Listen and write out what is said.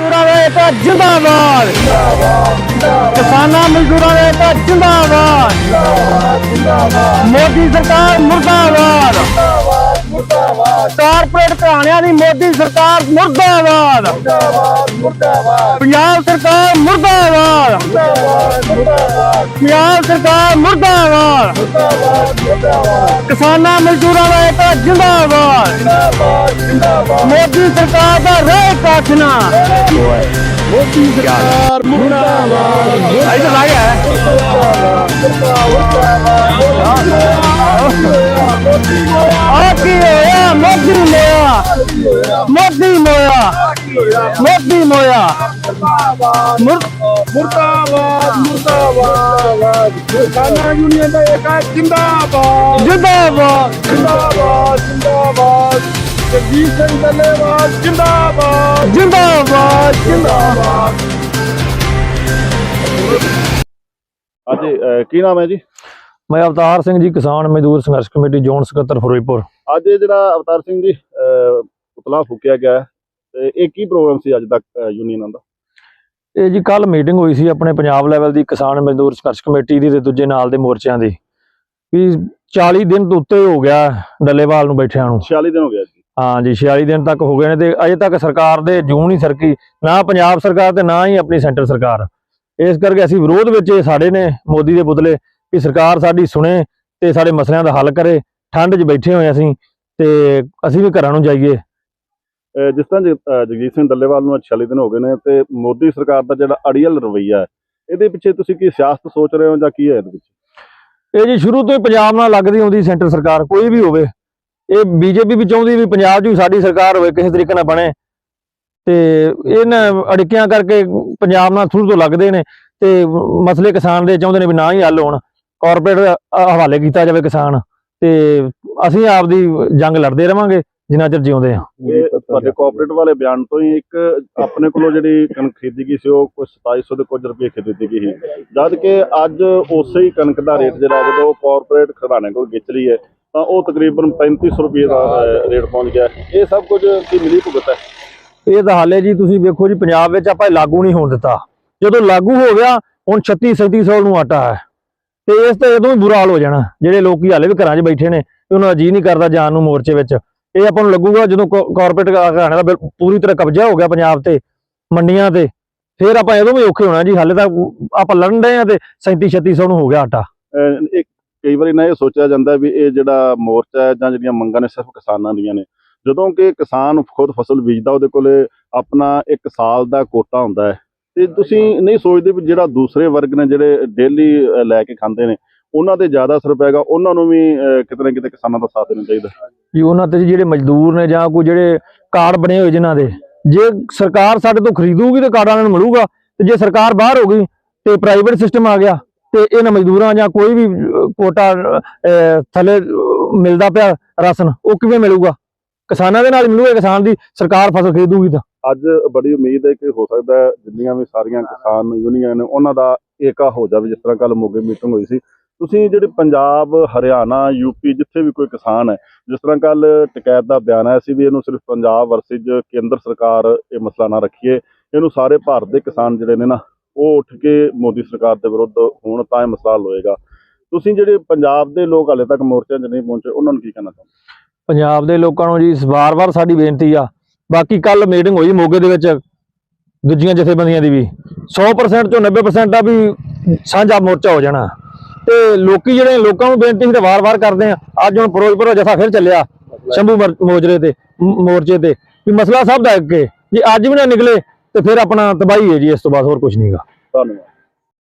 ਮਜ਼ਦੂਰਾਂ ਦਾ ਏਕਾ ਜਿੰਦਾਬਾਦ। ਕਿਸਾਨਾਂ ਮਜ਼ਦੂਰਾਂ ਦਾ ਏਕਾ ਜਿੰਦਾਬਾਦ। ਮੋਦੀ ਸਰਕਾਰ ਮੁਰਦਾਬਾਦ। ਕਾਰਪੋਰੇਟ ਘਰਾਣਿਆਂ ਦੀ ਮੋਦੀ ਸਰਕਾਰ ਮੁਰਦਾਬਾਦ। ਪੰਜਾਬ ਸਰਕਾਰ ਮੁਰਦਾਬਾਦ। ਪੰਜਾਬ ਸਰਕਾਰ ਮੁਰਦਾਬਾਦ। ਕਿਸਾਨਾਂ ਮਜ਼ਦੂਰਾਂ ਦਾ ਏਕਾ ਜਿੰਦਾਬਾਦ। ਮੋਦੀ ਸਰਕਾਰ ਦਾ ਰਹਿ ਕਾਟਣਾ ਮੋਦੀ ਸਰਕਾਰ ਮੁਰਦਾਬਾਦ। ਮੋਦੀ ਮੋਇਆ। ਮੋਦੀ ਮੋਇਆ। ਮੁਰ- ਮੁਰਦਾਬਾਦ ਮੁਰਦਾਬਾਦ। ਕਿਸਾਨਾਂ ਯੂਨੀਅਨ ਦਾ ਏਕਾ ਜਿੰਦਾਬਾਦ। ਜਿੰਦਾਬਾਦ। ਜਿੰਦਾਬਾਦ ਜਿੰਦਾਬਾਦ। ਜਗਜੀਤ ਸਿੰਘ ਡੱਲੇਵਾਲ ਜਿੰਦਾਬਾਦ। ਜਿੰਦਾਬਾਦ। ਜਿੰਦਾਬਾਦ। ਹਾਂਜੀ ਕੀ ਨਾਮ ਹੈ ਜੀ? ਮੈਂ ਅਵਤਾਰ ਸਿੰਘ ਜੀ ਕਿਸਾਨ ਮਜ਼ਦੂਰ ਸੰਘਰਸ਼ ਕਮੇਟੀ ਜ਼ੋਨ ਸਕੱਤਰ ਫਿਰੋਜ਼ਪੁਰ। ਅੱਜ ਇਹ ਜਿਹੜਾ ਅਵਤਾਰ ਸਿੰਘ ਜੀ ਪੁਤਲਾ ਫੂਕਿਆ ਗਿਆ ਹੈ, ਤੇ ਇਹ ਕੀ ਪ੍ਰੋਗਰਾਮ ਸੀ ਅੱਜ ਤੱਕ ਯੂਨੀਅਨਾਂ ਦਾ? ਇਹ ਜੀ ਕੱਲ ਮੀਟਿੰਗ ਹੋਈ ਸੀ ਆਪਣੇ ਪੰਜਾਬ ਲੈਵਲ ਦੀ ਕਿਸਾਨ ਮਜ਼ਦੂਰ ਸੰਘਰਸ਼ ਕਮੇਟੀ ਦੀ ਤੇ ਦੂਜੇ ਨਾਲ ਦੇ ਮੋਰਚਿਆਂ ਦੀ। ਵੀ 40 ਦਿਨ ਤੋਂ ਉੱਤੇ ਹੋ ਗਿਆ ਡੱਲੇਵਾਲ ਨੂੰ ਬੈਠਿਆਂ ਨੂੰ। 46 ਦਿਨ ਹੋ ਗਿਆ ਜੀ। ਹਾਂ ਜੀ 46 ਦਿਨ ਤੱਕ ਹੋ ਗਏ ਨੇ ਤੇ ਅਜੇ ਤੱਕ ਸਰਕਾਰ ਦੇ ਜੂੰ ਨਹੀਂ ਸਰਕੀ ਨਾ ਪੰਜਾਬ ਸਰਕਾਰ ਤੇ ਨਾ ਹੀ ਆਪਣੀ ਸੈਂਟਰ ਸਰਕਾਰ। ਇਸ ਕਰਕੇ ਅਸੀਂ ਵਿਰੋਧ ਵਿੱਚ ਇਹ ਸਾਡੇ ਨੇ ਮੋਦੀ ਦੇ ਪੁਤਲੇ ਕਿ ਸਰਕਾਰ ਸਾਡੀ ਸੁਣੇ ਤੇ ਸਾਡੇ ਮਸਲਿਆਂ ਦਾ ਹੱਲ ਕਰੇ ਠੰਡ 'ਚ ਬੈਠੇ ਹੋਏ ਅਸੀਂ ਤੇ ਅਸੀਂ ਵੀ ਘਰਾਂ ਨੂੰ ਜਾਈਏ। ਜਿਸ ਤਰ੍ਹਾਂ ਜਗਜੀਤ ਸਿੰਘ ਡੱਲੇਵਾਲ ਨੂੰ ਅੱਜ 46 ਦਿਨ ਹੋ ਗਏ ਨੇ ਤੇ ਮੋਦੀ ਸਰਕਾਰ ਦਾ ਜਿਹੜਾ ਅੜੀਅਲ ਰਵਈਆ ਇਹਦੇ ਪਿੱਛੇ ਤੁਸੀਂ ਕੀ ਸਿਆਸਤ ਸੋਚ ਰਹੇ ਹੋ ਜਾਂ ਕੀ ਹੈ ਇਹਦੇ ਵਿੱਚ? ਇਹ ਜੀ ਸ਼ੁਰੂ ਤੋਂ ਹੀ ਪੰਜਾਬ ਨਾਲ ਲੱਗਦੀ ਆਉਂਦੀ ਸੈਂਟਰ ਸਰਕਾਰ ਕੋਈ ਵੀ ਹੋਵੇ। ਇਹ ਬੀਜੇਪੀ ਵੀ ਚਾਹੁੰਦੀ ਵੀ ਪੰਜਾਬ 'ਚ ਵੀ ਸਾਡੀ ਸਰਕਾਰ ਹੋਵੇ ਕਿਸੇ ਤਰੀਕੇ ਨਾਲ ਬਣੇ। ਤੇ ਇਹਨਾਂ ਅੜਿੱਕਿਆਂ ਕਰਕੇ ਪੰਜਾਬ ਨਾਲ ਸ਼ੁਰੂ ਤੋਂ ਲੱਗਦੇ ਨੇ ਤੇ ਮਸਲੇ ਕਿਸਾਨ ਦੇ ਚਾਹੁੰਦੇ ਨੇ ਵੀ ਨਾ ਹੀ ਹੱਲ ਹੋਣ। ਕਾਰਪੋਰੇਟ ਹਵਾਲੇ ਕੀਤਾ ਜਾਵੇ ਕਿਸਾਨ ਤੇ ਅਸੀਂ ਆਪਦੀ ਜੰਗ ਲੜਦੇ ਰਵਾਂਗੇ ਜਿੰਨਾ ਚਿਰ ਜਿਉਂਦੇ ਆ ਤੁਹਾਡੇ ਕੋਆਪਰੇਟਿਵ ਵਾਲੇ ਬਿਆਨ ਤੋਂ ਹੀ ਇੱਕ ਆਪਣੇ ਕੋਲੋਂ ਜਿਹੜੀ ਕਣਕ ਖਰੀਦੀ ਗਈ ਸੀ ਉਹ ਕੁਝ 2700 ਦੇ ਕੁਝ ਰੁਪਏ ਖਰੀਦੀ ਗਈ ਸੀ। ਜਦ ਕਿ ਅੱਜ ਉਸੇ ਹੀ ਕਣਕ ਦਾ ਰੇਟ ਜਿਹੜਾ ਜਦੋਂ ਕਾਰਪੋਰੇਟ ਖਰਾਣੇ ਕੋਲ ਵਿਚ ਲਈ ਹੈ ਤਾਂ ਉਹ ਤਕਰੀਬਨ 3500 ਰੁਪਏ ਦਾ ਰੇਟ ਪਹੁੰਚ ਗਿਆ। ਇਹ ਸਭ ਕੁਝ ਕੀ ਮਿਲੀ ਭੁਗਤ ਹੈ? ਇਹ ਤਾਂ ਹਾਲੇ ਜੀ ਤੁਸੀਂ ਵੇਖੋ ਜੀ ਪੰਜਾਬ ਵਿੱਚ ਆਪਾਂ ਲਾਗੂ ਨਹੀਂ ਹੋਣ ਦਿੱਤਾ। ਜਦੋਂ ਲਾਗੂ ਹੋ ਗਿਆ ਹੁਣ 36 3700 ਨੂੰ ਆਟਾ ਹੈ। ਤੇ ਇਸ ਤੇ ਉਦੋਂ ਵੀ ਬੁਰਾ ਹਾਲ ਹੋ ਜਾਣਾ। ਜਿਹੜੇ ਲੋਕੀ ਹਾਲੇ ਵੀ ਘਰਾਂ 'ਚ ਬੈਠੇ ਨੇ ਤੇ ਉਹਨਾਂ ਦਾ ਜੀ ਨਹੀਂ ਕਰਦਾ ਜਾਣ ਨੂੰ ਮੋਰਚੇ ਵਿੱਚ। ਇਹ ਆਪਾਂ ਨੂੰ ਲੱਗੂਗਾ ਜਦੋਂ ਕਾਰਪੋਰੇਟ ਘਰਾਣੇ ਦਾ ਪੂਰੀ ਤਰ੍ਹਾਂ ਕਬਜ਼ਾ ਹੋ ਗਿਆ ਪੰਜਾਬ ਤੇ, ਮੰਡੀਆਂ ਤੇ। ਫਿਰ ਆਪਾਂ ਇਹਦੋਂ ਵੀ ਔਖੇ ਹੋਣਾ ਜੀ। ਹਾਲੇ ਤਾਂ ਆਪਾਂ ਲੜਨ ਡਏ ਆ ਤੇ 37 3600 ਨੂੰ ਹੋ ਗਿਆ ਆਟਾ। ਇੱਕ ਕਈ ਵਾਰੀ ਨਾ ਇਹ ਸੋਚਿਆ ਜਾਂਦਾ ਵੀ ਇਹ ਜਿਹੜਾ ਮੋਰਚਾ ਹੈ ਜਾਂ ਜਿਹੜੀਆਂ ਮੰਗਾਂ ਨੇ ਸਿਰਫ ਕਿਸਾਨਾਂ ਦੀਆਂ ਨੇ। ਜਦੋਂ ਕਿ ਕਿਸਾਨ ਖੁਦ ਫਸਲ ਬੀਜਦਾ, ਉਹਦੇ ਕੋਲੇ ਆਪਣਾ ਇੱਕ ਸਾਲ ਦਾ ਕੋਟਾ ਹੁੰਦਾ ਹੈ। ਤੇ ਤੁਸੀਂ ਨਹੀਂ ਸੋਚਦੇ ਵੀ ਜਿਹੜਾ ਦੂਸਰੇ ਵਰਗ ਨੇ ਜਿਹੜੇ ਡੇਲੀ ਲੈ ਕੇ ਖਾਂਦੇ ਨੇ ਉਹਨਾਂ ਤੇ ਜ਼ਿਆਦਾ ਅਸਰ ਪੈਗਾ ਉਹਨਾਂ ਨੂੰ ਵੀ ਕਿਤੇ ਨਾ ਕਿਤੇ ਕਿਸਾਨਾਂ ਦਾ ਸਾਥ ਦੇਣਾ ਚਾਹੀਦਾ। ਜੀ ਉਹਨਾਂ ਤੇ ਜਿਹੜੇ ਮਜ਼ਦੂਰ ਨੇ ਜਾਂ ਕੋਈ ਜਿਹੜੇ ਕਾਰਡ ਬਣੇ ਹੋਏ ਜਿਨ੍ਹਾਂ ਦੇ ਜੇ ਸਰਕਾਰ ਸਾਡੇ ਤੋਂ ਖਰੀਦੂਗੀ ਤੇ ਕਾਰਡਾਂ ਨੂੰ ਮਿਲੂਗਾ ਤੇ ਜੇ ਸਰਕਾਰ ਬਾਹਰ ਹੋ ਗਈ ਤੇ ਪ੍ਰਾਈਵੇਟ ਸਿਸਟਮ ਆ ਗਿਆ ਤੇ ਇਹਨਾਂ ਮਜ਼ਦੂਰਾਂ ਜਾਂ ਕੋਈ ਵੀ ਕੋਟਾ ਥੱਲੇ ਮਿਲਦਾ ਪਿਆ ਰਾਸ਼ਨ ਉਹ ਕਿਵੇਂ ਮਿਲੂਗਾ? ਕਿਸਾਨਾਂ ਦੇ ਨਾਲ ਹੀ ਮਿਲੂਗਾ, ਕਿਸਾਨ ਦੀ ਸਰਕਾਰ ਫਸਲ ਖਰੀਦੂਗੀ ਤਾਂ। ਅੱਜ ਬੜੀ ਉਮੀਦ ਹੈ ਕਿ ਹੋ ਸਕਦਾ ਜਿੰਨੀਆਂ ਵੀ ਸਾਰੀਆਂ ਕਿਸਾਨ ਯੂਨੀਅਨ ਨੇ, ਉਹਨਾਂ ਦਾ ਏਕਾ ਹੋ ਜਾਵੇ, ਜਿਸ ਤਰ੍ਹਾਂ ਕੱਲ ਮੋਗੇ ਮੀਟਿੰਗ ਹੋਈ ਸੀ। ਤੁਸੀਂ ਜਿਹੜੇ ਪੰਜਾਬ, ਹਰਿਆਣਾ ਯੂਪੀ ਜਿੱਥੇ ਵੀ ਕੋਈ ਕਿਸਾਨ ਹੈ, ਜਿਸ ਤਰ੍ਹਾਂ ਕੱਲ ਟਕੈਤ ਦਾ ਬਿਆਨ ਆਇਆ ਸੀ ਵੀ ਇਹਨੂੰ ਸਿਰਫ ਪੰਜਾਬ ਵਰਸਿਜ ਕੇਂਦਰ ਸਰਕਾਰ ਇਹ ਮਸਲਾ ਨਾ ਰੱਖੀਏ, ਇਹਨੂੰ ਸਾਰੇ ਭਾਰਤ ਦੇ ਕਿਸਾਨ ਜਿਹੜੇ ਨੇ ਨਾ, ਉਹ ਉੱਠ ਕੇ ਮੋਦੀ ਸਰਕਾਰ ਦੇ ਵਿਰੁੱਧ ਹੋਣ ਤਾਂ ਇਹ ਮਸਲਾ ਹੋਏਗਾ ਤੁਸੀਂ ਜਿਹੜੇ ਪੰਜਾਬ ਦੇ ਲੋਕ ਹਾਲੇ ਤੱਕ ਮੋਰਚਿਆਂ 'ਚ ਨਹੀਂ ਪਹੁੰਚੇ, ਉਹਨਾਂ ਨੂੰ ਕੀ ਕਹਿਣਾ ਚਾਹੁੰਦੇ ਪੰਜਾਬ ਦੇ ਲੋਕਾਂ ਨੂੰ ਜੀ ਵਾਰ-ਵਾਰ ਸਾਡੀ ਬੇਨਤੀ ਆ। ਬਾਕੀ ਕੱਲ ਮੀਟਿੰਗ ਹੋਈ ਮੋਗੇ ਦੇ ਵਿੱਚ ਦੂਜੀਆਂ ਜਥੇਬੰਦੀਆਂ ਦੀ ਵੀ। 100% ਚੋਂ 90% ਆ ਵੀ ਸਾਂਝਾ ਮੋਰਚਾ ਹੋ ਜਾਣਾ। ਤੇ ਲੋਕੀ ਜਿਹੜੇ ਲੋਕਾਂ ਨੂੰ ਬੇਨਤੀ ਸੀ ਤੇ ਵਾਰ-ਵਾਰ ਕਰਦੇ ਆ। ਅੱਜ ਹੁਣ ਫਿਰੋਜ਼ਪੁਰ ਜਥਾ ਫਿਰ ਚੱਲਿਆ ਸ਼ੰਭੂ ਮਰ- ਮੋਜਰੇ ਤੇ ਮੋਰਚੇ ਤੇ। ਵੀ ਮਸਲਾ ਸਭ ਦਾ ਇੱਕ ਜੇ ਅੱਜ ਵੀ ਨਾ ਨਿਕਲੇ ਤੇ ਫਿਰ ਆਪਣਾ ਤਬਾਹੀ ਹੈ ਜੀ, ਇਸ ਤੋਂ ਬਾਅਦ ਹੋਰ ਕੁਝ ਨਹੀਂਗਾ ਧੰਨਵਾਦ।